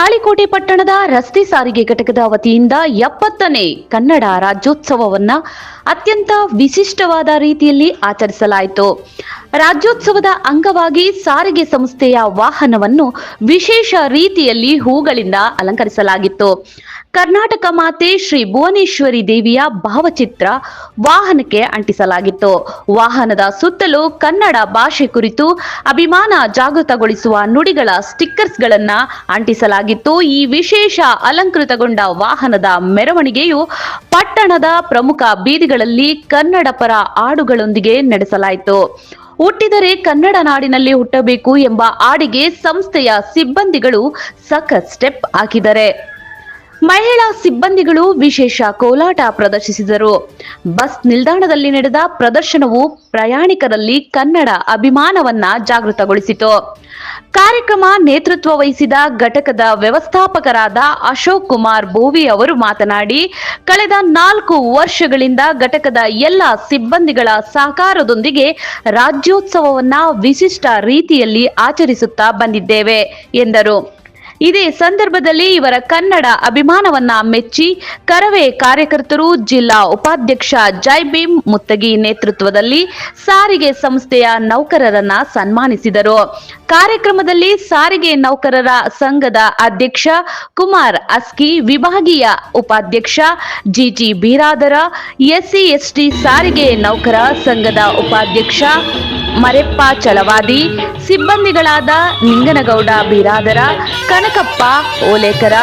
ತಾಳಿಕೋಟೆ ಪಟ್ಟಣದ ರಸ್ತೆ ಸಾರಿಗೆ ಘಟಕದ ವತಿಯಿಂದ ಎಪ್ಪತ್ತನೇ ಕನ್ನಡ ರಾಜ್ಯೋತ್ಸವವನ್ನ ಅತ್ಯಂತ ವಿಶಿಷ್ಟವಾದ ರೀತಿಯಲ್ಲಿ ಆಚರಿಸಲಾಯಿತು. ರಾಜ್ಯೋತ್ಸವದ ಅಂಗವಾಗಿ ಸಾರಿಗೆ ಸಂಸ್ಥೆಯ ವಾಹನವನ್ನು ವಿಶೇಷ ರೀತಿಯಲ್ಲಿ ಹೂಗಳಿಂದ ಅಲಂಕರಿಸಲಾಗಿತ್ತು. ಕರ್ನಾಟಕ ಮಾತೆ ಶ್ರೀ ಭುವನೇಶ್ವರಿ ದೇವಿಯ ಭಾವಚಿತ್ರ ವಾಹನಕ್ಕೆ ಅಂಟಿಸಲಾಗಿತ್ತು. ವಾಹನದ ಸುತ್ತಲೂ ಕನ್ನಡ ಭಾಷೆ ಕುರಿತು ಅಭಿಮಾನ ಜಾಗೃತಗೊಳಿಸುವ ನುಡಿಗಳ ಸ್ಟಿಕ್ಕರ್ಸ್ಗಳನ್ನ ಅಂಟಿಸಲಾಗಿತ್ತು. ಈ ವಿಶೇಷ ಅಲಂಕೃತಗೊಂಡ ವಾಹನದ ಮೆರವಣಿಗೆಯು ಪಟ್ಟಣದ ಪ್ರಮುಖ ಬೀದಿಗಳಲ್ಲಿ ಕನ್ನಡ ಪರ ಹಾಡುಗಳೊಂದಿಗೆ ನಡೆಸಲಾಯಿತು. ಹುಟ್ಟಿದರೆ ಕನ್ನಡ ನಾಡಿನಲ್ಲಿ ಹುಟ್ಟಬೇಕು ಎಂಬ ಆಡಿಗೆ ಸಂಸ್ಥೆಯ ಸಿಬ್ಬಂದಿಗಳು ಸಖತ್ ಸ್ಟೆಪ್ ಹಾಕಿದ್ದಾರೆ. ಮಹಿಳಾ ಸಿಬ್ಬಂದಿಗಳು ವಿಶೇಷ ಕೋಲಾಟ ಪ್ರದರ್ಶಿಸಿದರು. ಬಸ್ ನಿಲ್ದಾಣದಲ್ಲಿ ನಡೆದ ಪ್ರದರ್ಶನವು ಪ್ರಯಾಣಿಕರಲ್ಲಿ ಕನ್ನಡ ಅಭಿಮಾನವನ್ನ ಜಾಗೃತಗೊಳಿಸಿತು. ಕಾರ್ಯಕ್ರಮ ನೇತೃತ್ವ ವಹಿಸಿದ ಘಟಕದ ವ್ಯವಸ್ಥಾಪಕರಾದ ಅಶೋಕ್ ಕುಮಾರ್ ಬೋವಿ ಅವರು ಮಾತನಾಡಿ, ಕಳೆದ ನಾಲ್ಕು ವರ್ಷಗಳಿಂದ ಘಟಕದ ಎಲ್ಲ ಸಿಬ್ಬಂದಿಗಳ ಸಹಕಾರದೊಂದಿಗೆ ರಾಜ್ಯೋತ್ಸವವನ್ನ ವಿಶಿಷ್ಟ ರೀತಿಯಲ್ಲಿ ಆಚರಿಸುತ್ತಾ ಬಂದಿದ್ದೇವೆ, ಎಂದರು. ಇದೇ ಸಂದರ್ಭದಲ್ಲಿ ಇವರ ಕನ್ನಡ ಅಭಿಮಾನವನ್ನ ಮೆಚ್ಚಿ ಕರವೇ ಕಾರ್ಯಕರ್ತರು ಜಿಲ್ಲಾ ಉಪಾಧ್ಯಕ್ಷ ಜೈ ಭೀಮ್ ಮುತ್ತಗಿ ನೇತೃತ್ವದಲ್ಲಿ ಸಾರಿಗೆ ಸಂಸ್ಥೆಯ ನೌಕರರನ್ನ ಸನ್ಮಾನಿಸಿದರು. ಕಾರ್ಯಕ್ರಮದಲ್ಲಿ ಸಾರಿಗೆ ನೌಕರರ ಸಂಘದ ಅಧ್ಯಕ್ಷ ಕುಮಾರ್ ಅಸ್ಕಿ, ವಿಭಾಗೀಯ ಉಪಾಧ್ಯಕ್ಷ ಜಿಜಿ ಬೀರಾದರ, ಎಸ್ಸಿ, ಎಸ್ಟಿ ಸಾರಿಗೆ ನೌಕರ ಸಂಘದ ಉಪಾಧ್ಯಕ್ಷ ಮರೆಪ್ಪ ಚಲವಾದಿ, ಸಿಬ್ಬಂದಿಗಳಾದ ನಿಂಗನಗೌಡ ಬಿರಾದರ, ಕನಕಪ್ಪ ಓಲೇಕರ,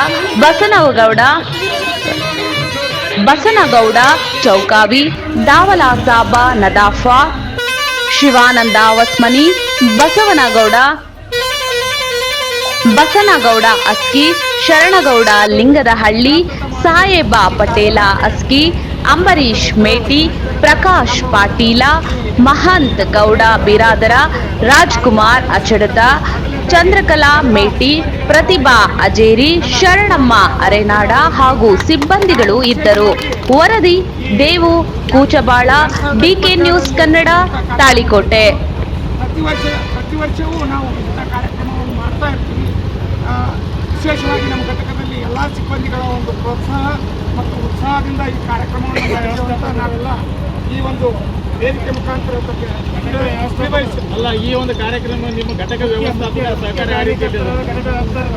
ಬಸನಗೌಡ ಬಸನಗೌಡ ಚೌಕಾವಿ, ದಾವಲಾಸಾಬ ನದಾಫ, ಶಿವಾನಂದ ವಸ್ಮನಿ ಬಸವನಗೌಡ, ಬಸನಗೌಡ ಅಸ್ಕಿ, ಶರಣಗೌಡ ಲಿಂಗದಹಳ್ಳಿ, ಸಾಹೇಬ ಪಟೇಲ ಅಸ್ಕಿ ಅಂಬರೀಶ್ ಮೇಟಿ, ಪ್ರಕಾಶ್ ಪಾಟೀಲ, ಮಹಂತ್ ಗೌಡ ಬಿರಾದರ, ರಾಜ್ಕುಮಾರ್ ಅಚಡತ, ಚಂದ್ರಕಲಾ ಮೇಟಿ, ಪ್ರತಿಭಾ ಅಜೇರಿ, ಶರಣಮ್ಮ ಅರೆನಾಡ ಹಾಗೂ ಸಿಬ್ಬಂದಿಗಳು ಇದ್ದರು. ವರದಿ, ದೇವು, ಕೂಚಬಾಳ, ಡಿಕೆ ನ್ಯೂಸ್ ಕನ್ನಡ, ತಾಳಿಕೋಟೆ. ವಿಶೇಷವಾಗಿ ನಮ್ಮ ಘಟಕದಲ್ಲಿ ಎಲ್ಲ ಸಿಬ್ಬಂದಿಗಳ ಒಂದು ಪ್ರೋತ್ಸಾಹ ಉತ್ಸಾಹದಿಂದ ಈ ಕಾರ್ಯಕ್ರಮವನ್ನು ನಾವೆಲ್ಲ ಈ ಒಂದು ವೇದಿಕೆ ಮುಖಾಂತರ ಅಲ್ಲ ಈ ಒಂದು ಕಾರ್ಯಕ್ರಮ ನಿಮ್ಮ ಘಟಕ ವ್ಯವಸ್ಥಾಪಕರ ಸಹಕಾರ?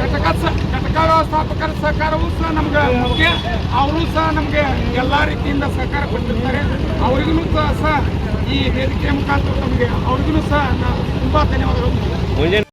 ಘಟಕ ಸ- ಘಟಕ ವ್ಯವಸ್ಥಾಪಕರ ಸಹಕಾರವೂ ಸಹ ನಮ್ಗೆ ಮುಖ್ಯ ಅವರು ಸಹ ನಮಗೆ ಎಲ್ಲ ರೀತಿಯಿಂದ ಸಹಕಾರ ಕೊಟ್ಟಿರ್ತಾರೆ. ಅವರಿಗೂ ಸಹ ಈ ವೇದಿಕೆ ಮುಖಾಂತರ ನಮಗೆ ಅವ್ರಿಗೂ ಸಹ ತುಂಬ ಧನ್ಯವಾದಗಳು.